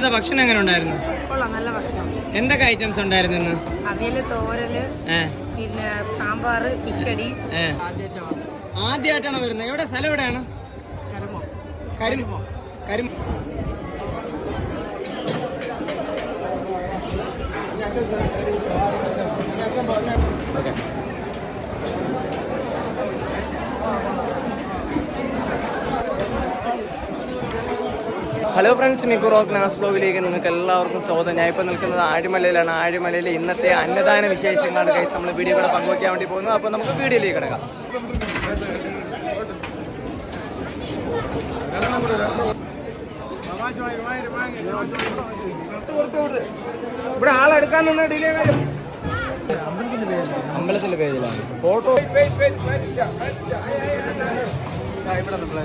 ഇന്നത്തെ ഭക്ഷണം എങ്ങനെ ഉണ്ടായിരുന്നു? കൊള്ളാം നല്ല ഭക്ഷണം. എന്തൊക്കെ ഐറ്റംസ് ഉണ്ടായിരുന്നു ഇന്ന്? അവിയൽ തോരൽ പിന്നെ സാമ്പാർ കിച്ചടി. ആദ്യമായിട്ടാണ് വരുന്നത്. എവിടെ? സ്ഥലം എവിടെയാണ്? കരിമോ. കരിമോ. Okay hello friends Mikku rock Naz ബ്ലോഗിലേക്ക് നിങ്ങൾക്ക് എല്ലാവർക്കും സ്വാഗതം. ഞാൻ ഇപ്പോൾ നിൽക്കുന്നത് ആഴിമലയിലാണ്. ആഴിമലയിലെ ഇന്നത്തെ അന്നദാന വിശേഷങ്ങളാണ് കൈസ് നമ്മൾ വീഡിയോ കൂടെ പങ്കുവയ്ക്കാൻ വേണ്ടി പോകുന്നത്. അപ്പോൾ നമുക്ക് വീഡിയോയിലേക്ക് കിടക്കാം. ഇവിടെ ആളെടുക്കാൻ നിന്ന ഡിലേ അമ്പലത്തിന്റെ പേജിലാണ് ഫോട്ടോ ഇവിടെ നമ്മളെ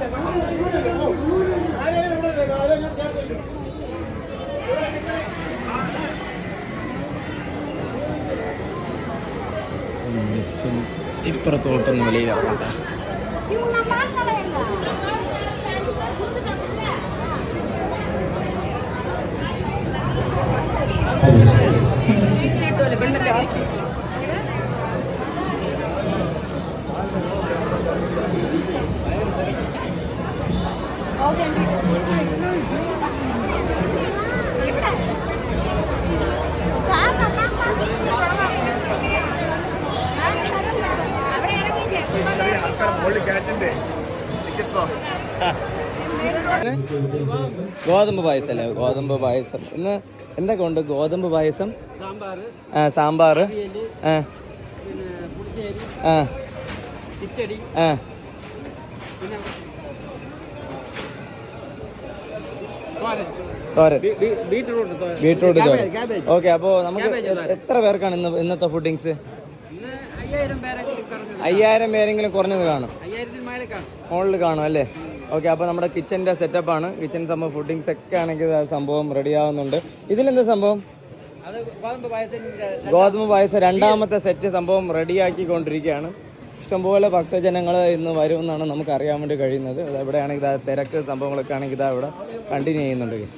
ഇപ്പുറത്തോട്ടൊന്ന് വെളിയിലിറങ്ങട്ടെ ഗോതമ്പ് പായസം അല്ലേ? ഗോതമ്പ് പായസം. ഇന്ന് എന്തൊക്കെ ഉണ്ട്? ഗോതമ്പ് പായസം സാമ്പാർ ബീട്രൂട്ട് തോരൻ. ഓക്കെ അപ്പോൾ നമുക്ക് എത്ര പേർക്കാണ് ഇന്ന് ഇന്നത്തെ ഫുഡിങ്സ്? അയ്യായിരം പേരെങ്കിലും കുറഞ്ഞത് കാണും. മുകളിൽ കാണും. അല്ലേ? ഓക്കെ അപ്പോൾ നമ്മുടെ കിച്ചന്റെ സെറ്റപ്പാണ് കിച്ചൻ സംഭവം ഫുഡിങ്സ് ഒക്കെ ആണെങ്കിൽ ആ സംഭവം റെഡി ആവുന്നുണ്ട്. ഇതിലെന്താ സംഭവം? ഗോതമ്പ് പായസം രണ്ടാമത്തെ സെറ്റ് സംഭവം റെഡിയാക്കിക്കൊണ്ടിരിക്കുകയാണ് ഇഷ്ടംപോലെ ഭക്തജനങ്ങൾ ഇന്ന് വരുമെന്നാണ് നമുക്ക് അറിയാൻ വേണ്ടി കഴിയുന്നത്. അത് എവിടെയാണെങ്കിൽ ഇതാ തിരക്ക് സംഭവങ്ങളൊക്കെ ആണെങ്കിൽ ഇതാ ഇവിടെ കണ്ടിന്യൂ ചെയ്യുന്നുണ്ട് കേസ്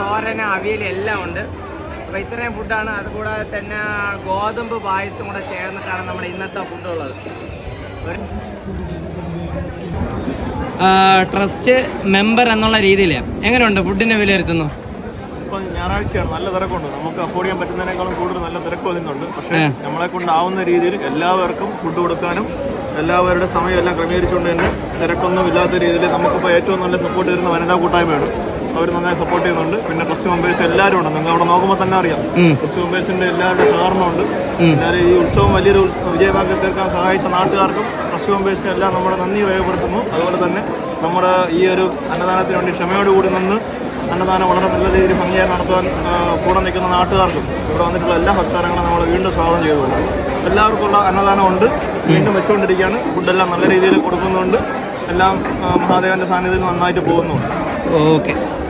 അവിയലെല്ലാം അവിയൽ എല്ലാം ഉണ്ട്. അപ്പോൾ ഇത്രയും ഫുഡാണ് അതുകൂടാതെ തന്നെ ഗോതമ്പ് പായസം കൂടെ ചേർന്നിട്ടാണ് നമ്മുടെ ഇന്നത്തെ ഫുഡുള്ളത് ട്രസ്റ്റ് മെമ്പർ എന്നുള്ള രീതിയിൽ എങ്ങനെയുണ്ട്? ഫുഡിനെ വിലയിരുത്തുന്നു. ഇപ്പം ഞായറാഴ്ചയാണ്. നല്ല തിരക്കുണ്ട്. നമുക്ക് അഫോർഡ് ചെയ്യാൻ പറ്റുന്നതിനേക്കാളും കൂടുതൽ നല്ല തിരക്ക് വരുന്നുണ്ട് പക്ഷേ. നമ്മളെ കൊണ്ടാവുന്ന രീതിയിൽ എല്ലാവർക്കും ഫുഡ് കൊടുക്കാനും എല്ലാവരുടെ സമയം എല്ലാം ക്രമീകരിച്ചുകൊണ്ട് തന്നെ തിരക്കൊന്നും ഇല്ലാത്ത രീതിയിൽ നമുക്കിപ്പോൾ ഏറ്റവും നല്ല സപ്പോർട്ട് തരുന്ന വനിതാ കൂട്ടായ്മയാണ്. അവർ നന്നായി സപ്പോർട്ട് ചെയ്യുന്നുണ്ട്. പിന്നെ ട്രസ്റ്റ് മെമ്പേഴ്സ് എല്ലാവരും ഉണ്ട്. നിങ്ങൾ അവിടെ നോക്കുമ്പോൾ തന്നെ അറിയാം. ഉം. മെമ്പേഴ്സിന്റെ എല്ലാവരുടെ സഹകരണമുണ്ട് എല്ലാവരും ഈ ഉത്സവം വലിയൊരു ഉൽ- തീർക്കാൻ സഹായിച്ച നാട്ടുകാർക്കും ട്രസ്റ്റ് മെമ്പേഴ്സിനും എല്ലാം നമ്മുടെ നന്ദി രേഖപ്പെടുത്തുന്നു. അതുപോലെ തന്നെ നമ്മുടെ ഈ ഒരു അന്നദാനത്തിന് വേണ്ടി ക്ഷമയോടുകൂടി നിന്ന് അന്നദാനം വളരെ നല്ല രീതിയിൽ ഭംഗിയായി നടത്താൻ കൂടെ നിൽക്കുന്ന നാട്ടുകാർക്കും ഇവിടെ വന്നിട്ടുള്ള എല്ലാ ഭക്താരങ്ങളും നമ്മൾ വീണ്ടും സ്വാഗതം ചെയ്തുകൊണ്ട് എല്ലാവർക്കുള്ള അന്നദാനം ഉണ്ട് വീണ്ടും വെച്ചുകൊണ്ടിരിക്കുകയാണ്. ഫുഡെല്ലാം നല്ല രീതിയിൽ കൊടുക്കുന്നുണ്ട്. എല്ലാം മഹാദേവന്റെ സാന്നിധ്യത്തിൽ നന്നായിട്ട് പോകുന്നുണ്ട്. ഓക്കെ.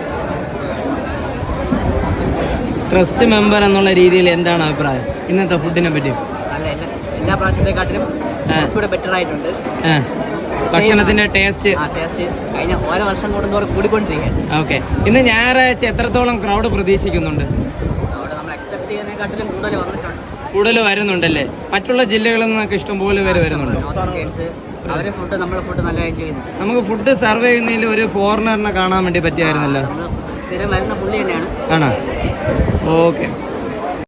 ട്രസ്റ്റ് മെമ്പർ എന്നുള്ള രീതിയിൽ എന്താണ് അഭിപ്രായം? ഇന്നത്തെ ഫുഡിനെ പറ്റി. എല്ലാ എല്ലാ പ്രാവശ്യത്തെക്കാട്ടിലും കുറച്ചുകൂടെ ബെറ്റർ ആയിട്ടുണ്ട്. ഭക്ഷണത്തിന്റെ ടേസ്റ്റ് കഴിഞ്ഞ ഓരോ വർഷം കൂടുന്നതോടെ കൂടിക്കൊണ്ടിരിക്കുകയാണ്. ഓക്കെ ഇന്ന് ഞായറാഴ്ച എത്രത്തോളം ക്രൗഡ് പ്രതീക്ഷിക്കുന്നുണ്ട്? കൂടുതൽ വരുന്നുണ്ടല്ലേ? മറ്റുള്ള ജില്ലകളിൽ നിന്നൊക്കെ ഇഷ്ടംപോലെ പേര് വരുന്നുണ്ട്? നമുക്ക് ഫുഡ് സർവേ ചെയ്യുന്നതിൽ ഒരു ഫോറിനറിനെ കാണാൻ വേണ്ടി പറ്റിയായിരുന്നല്ലോ. സ്ഥിരം വരുന്ന പുള്ളി തന്നെയാണ്. ആണോ? ഓക്കെ